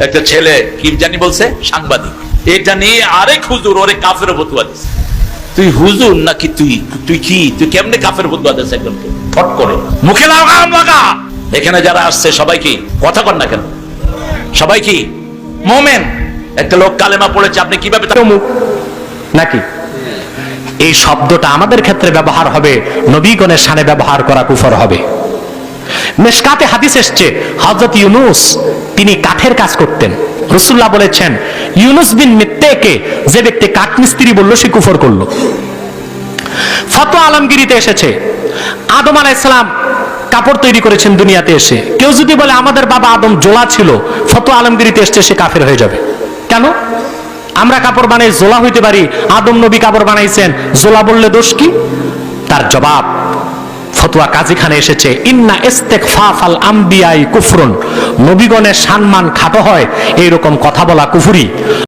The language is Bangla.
একটা ছেলে, কি জানি বলছে? সাংবাদিক। এটা নিয়ে আরেক হুজুর ওরে কাফের বতুয়া দিছে। তুই হুজুর নাকি তুই? তুই কি? তুই কেমনে কাফের বতুয়া দিস একজনকে? ফট করে। মুখে লাগাম লাগা। এখানে যারা আসছে, সবাই কি? কথা কর না কেন? সবাই কি? মোমেন। একটা লোক কালেমা পড়েছে, আপনি কীভাবে নাকি? এই শব্দটা আমাদের ক্ষেত্রে ব্যবহার হবে, নবীগণের সানে ব্যবহার করা কুফর হবে। মেশকাতে হাদিস এসছে হজরত ইউনুস, তিনি কাঠের কাজ করতেন। রসুল্লাহ বলেছেন, ইউনুস বিন মিত্তেকে যে ব্যক্তি কাঠ মিস্ত্রি বলল, সে কুফর করল। ফতোয়া আলমগিরিতে এসেছে, আদম আলাইসালাম কাপড় তৈরি করেছেন দুনিয়াতে এসে। কেউ যদি বলে, আমাদের বাবা আদম জোলা ছিল ফতোয়া আলমগিরিতে এসছে, সে কাফের হয়ে যাবে। কেন? আমরা কাপড় বানাই, জোলা হইতে পারি। আদম নবী কাপড় বানাইছেন, জোলা বললে দোষ কি? তার জবাব ফতোয়া কাজী খানে এসেছে। ইন্না ইস্তেকফাফাল আম্বিয়াই কুফরুন। নবীগণের সম্মান খাটো হয়, এইরকম কথা বলা কুফুরি।